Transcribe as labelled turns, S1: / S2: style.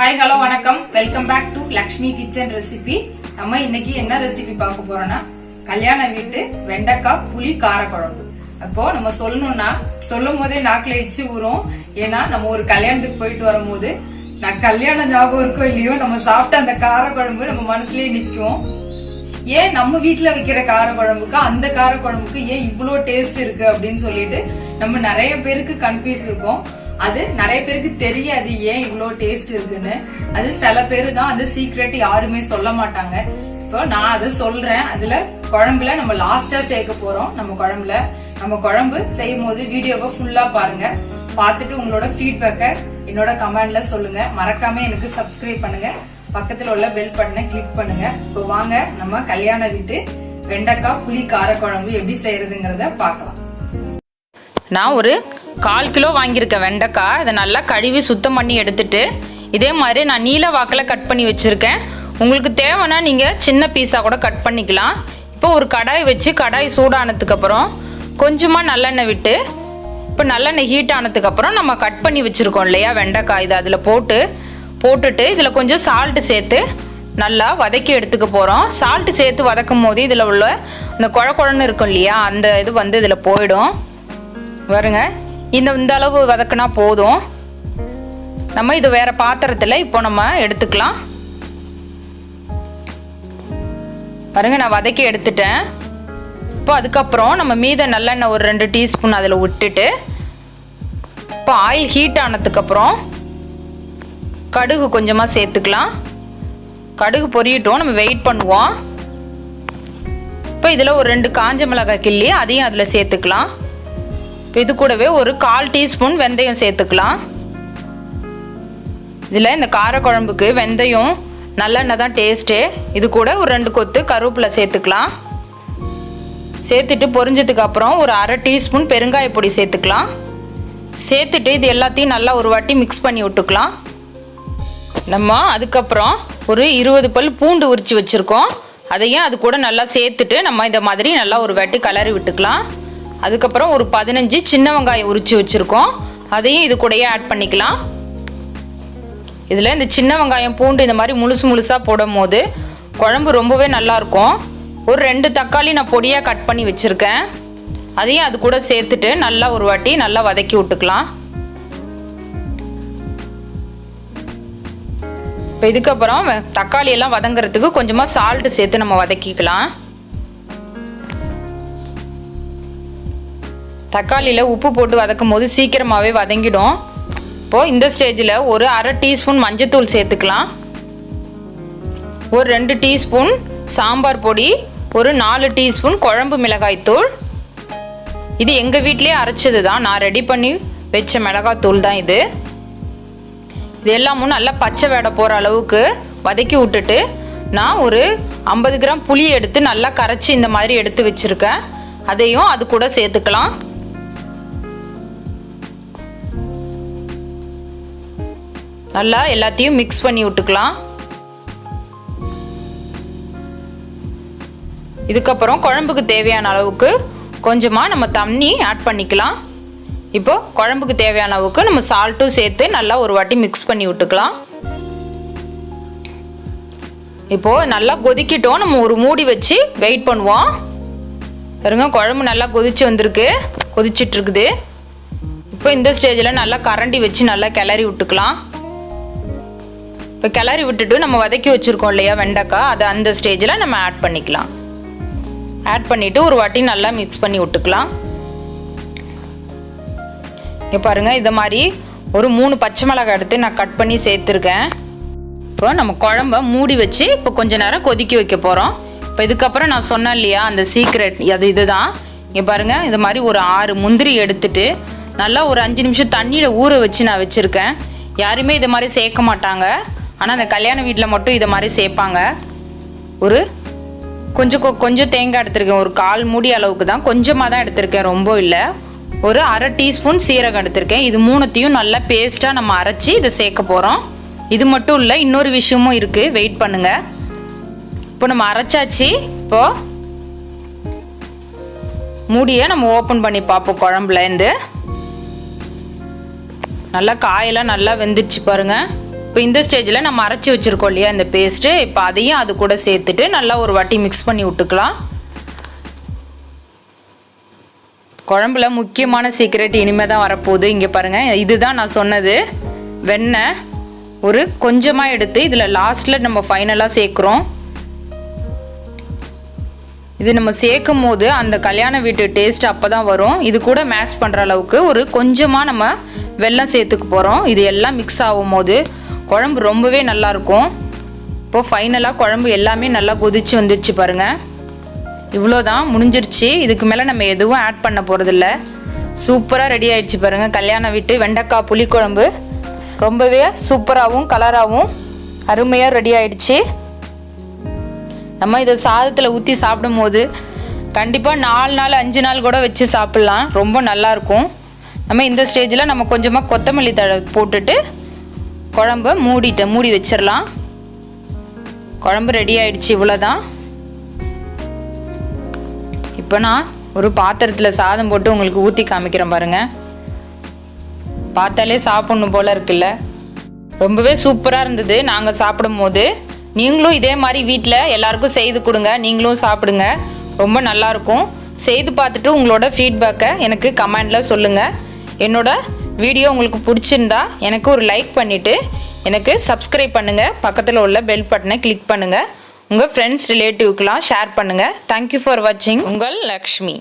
S1: Hi hello வணக்கம். Welcome back to Lakshmi kitchen recipe நம்ம இன்னைக்கு என்ன ரெசிபி பார்க்க போறோம்னா கல்யாண வீட்டு வெண்டைக்காய் புளி கார குழம்பு அப்போ நம்ம சொல்லணும்னா சொல்லும் போதே நாக்குல இச்சு ஊறும். ஏன்னா நம்ம ஒரு கல்யாணத்துக்கு போயிட்டு வரும்போது நான் கல்யாணம் ஞாபகம் இருக்கோ இல்லையோ நம்ம சாப்பிட்ட அந்த கார குழம்பு நம்ம மனசுலயே நிற்கும் ஏன் நம்ம வீட்டுல வைக்கிற கார குழம்புக்கு அந்த கார குழம்புக்கு ஏன் இவ்வளோ டேஸ்ட் இருக்கு அப்படின்னு சொல்லிட்டு நம்ம நிறைய பேருக்கு கன்ஃபியூஸ் இருக்கும். அது நிறைய பேருக்கு தெரியாது ஏன் இவ்வளோ டேஸ்ட் இருக்குன்னு. அது சில பேரு தான் அந்த சீக்ரெட் யாருமே சொல்ல மாட்டாங்க. இப்போ நான் அதை சொல்றேன். அதுல குழம்புல நம்ம லாஸ்டா சேர்க்க போறோம். நம்ம குழம்புல நம்ம குழம்பு செய்யும் போது வீடியோவை ஃபுல்லா பாருங்க. பார்த்துட்டு உங்களோட ஃபீட்பேக்கை என்னோட கமெண்ட்ல சொல்லுங்க. மறக்காம எனக்கு சப்ஸ்கிரைப் பண்ணுங்க. பக்கத்துல உள்ள பெல் பட்டனை கிளிக் பண்ணுங்க. இப்போ வாங்க நம்ம கல்யாண வீட்டு வெண்டைக்காய் புளி கார குழம்பு எப்படி செய்யறதுங்கிறத பார்க்கலாம்.
S2: நான் ஒரு கால் கிலோ வாங்கியிருக்கேன் வெண்டைக்காய் இதை நல்லா கழுவி சுத்தம் பண்ணி எடுத்துட்டு இதே மாதிரி நான் நீல வாக்கில் கட் பண்ணி வச்சுருக்கேன். உங்களுக்கு தேவைன்னா நீங்கள் சின்ன பீஸாக கூட கட் பண்ணிக்கலாம். இப்போ ஒரு கடாய் வச்சு கடாய் சூடானதுக்கப்புறம் கொஞ்சமாக நல்லெண்ணெய் விட்டு இப்போ நல்லெண்ணெய் ஹீட் ஆனதுக்கப்புறம் நம்ம கட் பண்ணி வச்சுருக்கோம் இல்லையா வெண்டைக்காய் இதை அதில் போட்டு போட்டுட்டு இதில் கொஞ்சம் சால்ட்டு சேர்த்து நல்லா வதக்கி எடுத்துக்க போகிறோம் சால்ட்டு சேர்த்து வதக்கும் போது இதில் உள்ள இந்த குழ குழன்னு இருக்கும் இல்லையா அந்த இது வந்து இதில் போயிடும். வருங்க. இந்த இந்த அளவு வதக்குனா போதும். நம்ம இது வேறு பாத்திரத்தில் இப்போ நம்ம எடுத்துக்கலாம். பாருங்க நான் வதக்கி எடுத்துட்டேன். இப்போ அதுக்கப்புறம் நம்ம மீத நல்லெண்ணெய் ஒரு ரெண்டு டீஸ்பூன் அதில் விட்டுட்டு இப்போ ஆயில் ஹீட் ஆனதுக்கப்புறம் கடுகு கொஞ்சமாக சேர்த்துக்கலாம். கடுகு பொரியட்டும் நம்ம வெயிட் பண்ணுவோம். இப்போ இதில் ஒரு ரெண்டு காஞ்ச மிளகாய் கிள்ளி அதையும் அதில் சேர்த்துக்கலாம். இது கூடவே ஒரு கால் டீஸ்பூன் வெந்தயம் சேர்த்துக்கலாம். இதில் இந்த காரக்குழம்புக்கு வெந்தயம் நல்லெண்ணெய் தான் டேஸ்ட்டு இது கூட ஒரு ரெண்டு கொத்து கருவேப்பிலை சேர்த்துக்கலாம். சேர்த்துட்டு பொரிஞ்சதுக்கு அப்புறம் ஒரு அரை டீஸ்பூன் பெருங்காய பொடி சேர்த்துக்கலாம். சேர்த்துட்டு இது எல்லாத்தையும் நல்லா ஒரு வாட்டி மிக்ஸ் பண்ணி விட்டுக்கலாம். நம்ம அதுக்கப்புறம் ஒரு இருபது பல் பூண்டு உரித்து வச்சுருக்கோம். அதையும் அது கூட நல்லா சேர்த்துட்டு நம்ம இந்த மாதிரி நல்லா ஒரு வாட்டி கலரி விட்டுக்கலாம். அதுக்கப்புறம் ஒரு பதினஞ்சு சின்ன வெங்காயம் உரித்து வச்சுருக்கோம். அதையும் இது கூடயே ஆட் பண்ணிக்கலாம். இதில் இந்த சின்ன வெங்காயம் பூண்டு இந்த மாதிரி முழுசு முழுசாக போடும் போது குழம்பு ரொம்பவே நல்லாயிருக்கும் ஒரு ரெண்டு தக்காளி நான் பொடியாக கட் பண்ணி வச்சுருக்கேன். அதையும் அது கூட சேர்த்துட்டு நல்லா ஒரு வாட்டி நல்லா வதக்கி விட்டுக்கலாம். இப்போ இதுக்கப்புறம் தக்காளியெல்லாம் தக்காளி எல்லாம் வதங்குறதுக்கு கொஞ்சமாக சால்ட்டு சேர்த்து நம்ம வதக்கிக்கலாம். தக்காளியில் உப்பு போட்டு வதக்கும் போது சீக்கிரமாகவே வதங்கிடும். இப்போது இந்த ஸ்டேஜில் ஒரு அரை டீஸ்பூன் மஞ்சத்தூள் சேர்த்துக்கலாம். ஒரு ரெண்டு டீஸ்பூன் சாம்பார் பொடி ஒரு நாலு டீஸ்பூன் குழம்பு மிளகாய்த்தூள். இது எங்கள் வீட்டிலே அரைச்சது தான் நான் ரெடி பண்ணி வச்ச மிளகாத்தூள் தான் இது. இது எல்லாமும் நல்லா பச்சை வேடை போகிற அளவுக்கு வதக்கி விட்டுட்டு நான் ஒரு ஐம்பது கிராம் புளி எடுத்து நல்லா கரைச்சி இந்த மாதிரி எடுத்து வச்சுருக்கேன். அதையும் அது கூட சேர்த்துக்கலாம். நல்லா எல்லாத்தையும் மிக்ஸ் பண்ணி விட்டுக்கலாம். இதுக்கப்புறம் குழம்புக்கு தேவையான அளவுக்கு கொஞ்சமாக நம்ம தண்ணி ஆட் பண்ணிக்கலாம். இப்போது குழம்புக்கு தேவையான அளவுக்கு நம்ம சால்ட்டும் சேர்த்து நல்லா ஒரு வாட்டி மிக்ஸ் பண்ணி விட்டுக்கலாம். இப்போது நல்லா கொதிக்கிட்டோம். நம்ம ஒரு மூடி வச்சு வெயிட் பண்ணுவோம். பாருங்க குழம்பு நல்லா கொதிச்சு வந்திருக்கு. கொதிச்சிட்ருக்குது இப்போ இந்த ஸ்டேஜில் நல்லா கரண்டி வச்சு நல்லா கிளறி விட்டுக்கலாம். இப்போ கிளறி விட்டுட்டு நம்ம வதக்கி வச்சுருக்கோம் இல்லையா வெண்டைக்காய் அதை அந்த ஸ்டேஜில் நம்ம ஆட் பண்ணிக்கலாம். ஆட் பண்ணிவிட்டு ஒரு வாட்டி நல்லா மிக்ஸ் பண்ணி விட்டுக்கலாம். இங்கே பாருங்கள் இதை மாதிரி ஒரு மூணு பச்சை மிளகாய் எடுத்து நான் கட் பண்ணி சேர்த்துருக்கேன். இப்போ நம்ம குழம்ப மூடி வச்சு இப்போ கொஞ்ச நேரம் கொதிக்க வைக்க போகிறோம் இப்போ இதுக்கப்புறம் நான் சொன்னேன் இல்லையா அந்த சீக்ரெட் அது இதுதான். இங்கே பாருங்கள் இது மாதிரி ஒரு ஆறு முந்திரி எடுத்துட்டு நல்லா ஒரு அஞ்சு நிமிஷம் தண்ணியில் ஊற வச்சு நான் வச்சுருக்கேன். யாருமே இது மாதிரி சேர்க்க மாட்டாங்க. ஆனால் அந்த கல்யாண வீட்டில் மட்டும் இதை மாதிரி சேர்ப்பாங்க ஒரு கொஞ்சம் கொ- கொஞ்சம் தேங்காய் எடுத்திருக்கேன். ஒரு கால் மூடி அளவுக்கு தான். கொஞ்சமாக தான் எடுத்திருக்கேன். ரொம்ப இல்லை. ஒரு அரை டீஸ்பூன் சீரகம் எடுத்திருக்கேன். இது மூணுத்தையும் நல்லா பேஸ்ட்டாக நம்ம அரைச்சி இதை சேர்க்க போகிறோம் இது மட்டும் இல்லை இன்னொரு விஷயமும் இருக்குது வெயிட் பண்ணுங்கள் இப்போ நம்ம அரைச்சாச்சு. இப்போது மூடியை நம்ம ஓப்பன் பண்ணி பார்ப்போம் குழம்புலேருந்து நல்லா காயெல்லாம் நல்லா வெந்துடுச்சு பாருங்கள் இப்போ இந்த ஸ்டேஜில் நம்ம அரைச்சி வச்சுருக்கோம் இல்லையா இந்த பேஸ்ட்டு இப்போ அதையும் அது கூட சேர்த்துட்டு நல்லா ஒரு வாட்டி மிக்ஸ் பண்ணி விட்டுக்கலாம். குழம்புல முக்கியமான சீக்ரெட் இனிமேல் தான் வரப்போகுது. இங்கே பாருங்கள் இதுதான் நான் சொன்னது. வெண்ணெய் ஒரு கொஞ்சமாக எடுத்து இதில் லாஸ்ட்டில் நம்ம ஃபைனலாக சேர்க்குறோம். இது நம்ம சேர்க்கும் போது அந்த கல்யாண வீட்டு டேஸ்ட் அப்போ தான் வரும். இது கூட மேஷ் பண்ணுற அளவுக்கு ஒரு கொஞ்சமாக நம்ம வெள்ளம் சேர்த்துக்க போகிறோம் இது எல்லாம் மிக்ஸ் ஆகும் போது குழம்பு ரொம்பவே நல்லாயிருக்கும். இப்போது ஃபைனலாக குழம்பு எல்லாமே நல்லா கொதிச்சு வந்துருச்சு பாருங்கள் இவ்வளோதான் முடிஞ்சிருச்சு. இதுக்கு மேலே நம்ம எதுவும் ஆட் பண்ண போகிறதில்ல சூப்பராக ரெடி ஆகிடுச்சு பாருங்கள் கல்யாண வீட்டு வெண்டைக்காய் புளிக்குழம்பு ரொம்பவே சூப்பராகவும் கலராகவும் அருமையாக ரெடி ஆகிடுச்சு நம்ம இதை சாதத்தில் ஊற்றி சாப்பிடும் போது கண்டிப்பாக நாலு நாள் அஞ்சு நாள் கூட வச்சு சாப்பிட்லாம். ரொம்ப நல்லாயிருக்கும் நம்ம இந்த ஸ்டேஜில் நம்ம கொஞ்சமாக கொத்தமல்லி தழை போட்டுட்டு குழம்ப மூடிட்டு மூடி வச்சிடலாம் குழம்பு ரெடி ஆயிடுச்சு இவ்வளோதான் இப்போ நான் ஒரு பாத்திரத்தில் சாதம் போட்டு உங்களுக்கு ஊற்றி காமிக்கிறேன் பாருங்கள் பார்த்தாலே சாப்பிட்ணும் போல் இருக்குல்ல. ரொம்பவே சூப்பராக இருந்தது நாங்கள் சாப்பிடும் போது நீங்களும் இதே மாதிரி வீட்டில் எல்லாருக்கும் செய்து கொடுங்க நீங்களும் சாப்பிடுங்க. ரொம்ப நல்லாயிருக்கும் செய்து பார்த்துட்டு உங்களோட ஃபீட்பேக்கை எனக்கு கமெண்டில் சொல்லுங்கள் என்னோட வீடியோ உங்களுக்கு பிடிச்சிருந்தா எனக்கு ஒரு லைக் பண்ணிவிட்டு எனக்கு சப்ஸ்கிரைப் பண்ணுங்கள் பக்கத்தில் உள்ள பெல் பட்டனை கிளிக் பண்ணுங்கள் உங்கள் ஃப்ரெண்ட்ஸ் ரிலேட்டிவ்க்கெலாம் ஷேர் பண்ணுங்கள் தேங்க்யூ ஃபார் வாட்சிங் உங்கள் லக்ஷ்மி.